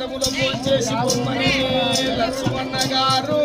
పాదముల పూజేసి బొమ్మని లక్ష్మణ గారు.